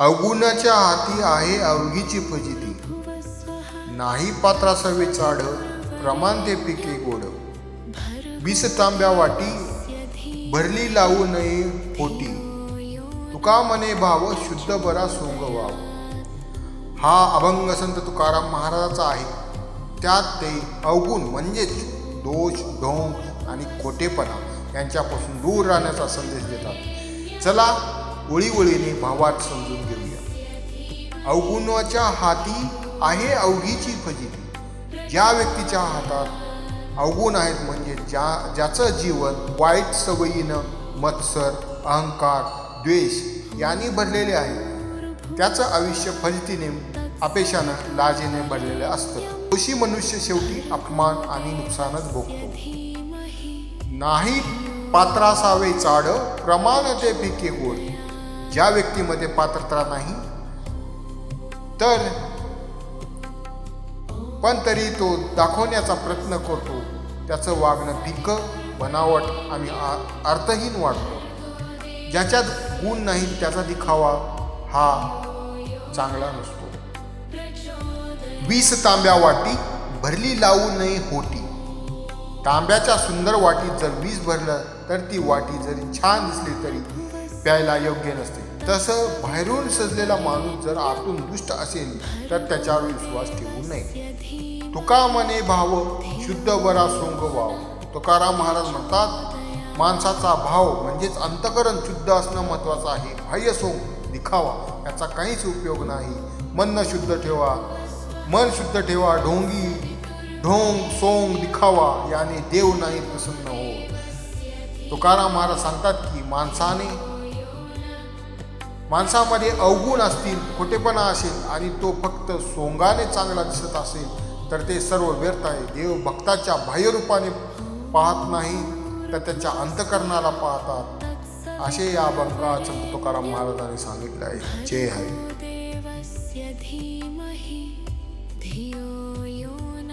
अवगुणाच्या हाती आहे अवघीची फजिती. नाही पात्रासवे चाड प्रमाण ते पिके गोड. वीस तांब्या वाटी भरली लावू नये पोटी. तुका मने भाव शुद्ध बरा सोंग वाव. हा अभंग संत तुकाराम महाराजाचा आहे. त्यात ते अवगुण म्हणजेच दोष ढोंग आणि खोटेपणा यांच्यापासून दूर राहण्याचा संदेश देतात. चला ओळीवळीने भावात समजून घेऊया. अवगुणाच्या हाती आहे अवघीची फजिती. ज्या व्यक्तीच्या हातात अवगुण आहेत म्हणजे ज्या ज्याचं जीवन वाईट सवयीनं मत्सर अहंकार द्वेष यांनी भरलेले आहे त्याचं आयुष्य फजितीने अपेक्षानं लाजेने भरलेलं असतं. दोषी मनुष्य शेवटी अपमान आणि नुकसानच भोगतो. नाही पात्रासावे चाड प्रमाण ते पिके गोड. ज्या व्यक्तीमध्ये पात्रता नाही तर पण तरी तो दाखवण्याचा प्रयत्न करतो. त्याचं वागणं फिकं बनावट आणि अर्थहीन वाटतो. ज्याच्यात गुण नाही त्याचा दिखावा हा चांगला नसतो. वीस तांब्या वाटी भरली लावू नये होती. तांब्याच्या सुंदर वाटीत जर वीज भरलं तर ती वाटी जरी छान दिसली तरी प्यायला योग्य नसते. तसं बाहेरून सजलेला माणूस जर आतून दुष्ट असेल तर त्याच्यावर विश्वास ठेवू नये. तुका मने भाव शुद्ध बरा सोंग वाव. तुकाराम महाराज म्हणतात माणसाचा भाव म्हणजेच अंतकरण शुद्ध असणं महत्त्वाचं आहे. बाह्य सोंग दिखावा याचा काहीच उपयोग नाही. मन शुद्ध ठेवा मन शुद्ध ठेवा ढोंगी ढोंग सोंग दिखावा याने देव नाही प्रसन्न हो तुकाराम महाराज सांगतात की माणसाने माणसामध्ये अवगुण असतील खोटेपणा असेल आणि तो फक्त सोंगाने चांगला दिसत असेल तर ते सर्व व्यर्थ आहे. देव भक्ताच्या बाह्यरूपाने पाहत नाही तर त्याच्या अंतकरणाला पाहतात. असे या अभंगात संत तुकाराम महाराजांनी सांगितले आहे. जय हरी.